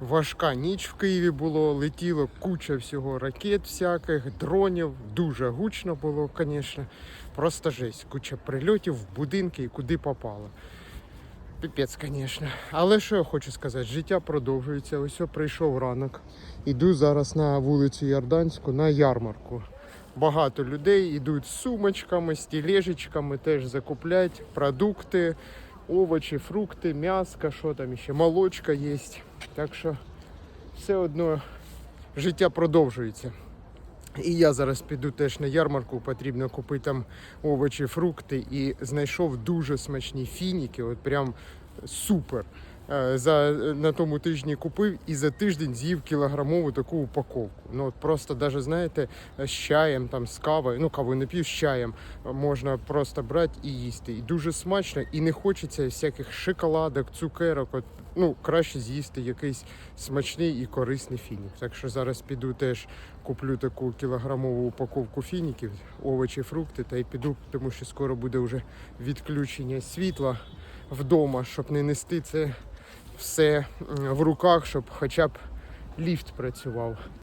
Важка ніч в Києві було, летіло куча всього ракет всяких, дронів. Дуже гучно було, звісно. Просто жесть. Куча прильотів в будинки і куди попало. Піпець, звісно. Але що я хочу сказати, життя продовжується. Ось прийшов ранок. Іду зараз на вулицю Ярданську на ярмарку. Багато людей йдуть з сумочками, з тележечками, теж закуплять продукти, овочі, фрукти, м'яско, що там ще, молочка є. Так що все одно життя продовжується. І я зараз піду теж на ярмарку, потрібно купити там овочі, фрукти. І знайшов дуже смачні фініки, от прям супер. Е, За, на тому тижні купив і за тиждень з'їв кілограмову таку упаковку. Ну от просто навіть, знаєте, з чаєм, там, з кавою, ну каву не п'ю з чаєм, можна просто брати і їсти. І дуже смачно, і не хочеться всяких шоколадок, цукерок. От, ну, краще з'їсти якийсь смачний і корисний фінік. Так що зараз піду теж куплю таку кілограмову упаковку фініків, овочі, фрукти, та й піду, тому що скоро буде вже відключення світла вдома, щоб не нести це все в руках, щоб хоча б ліфт працював.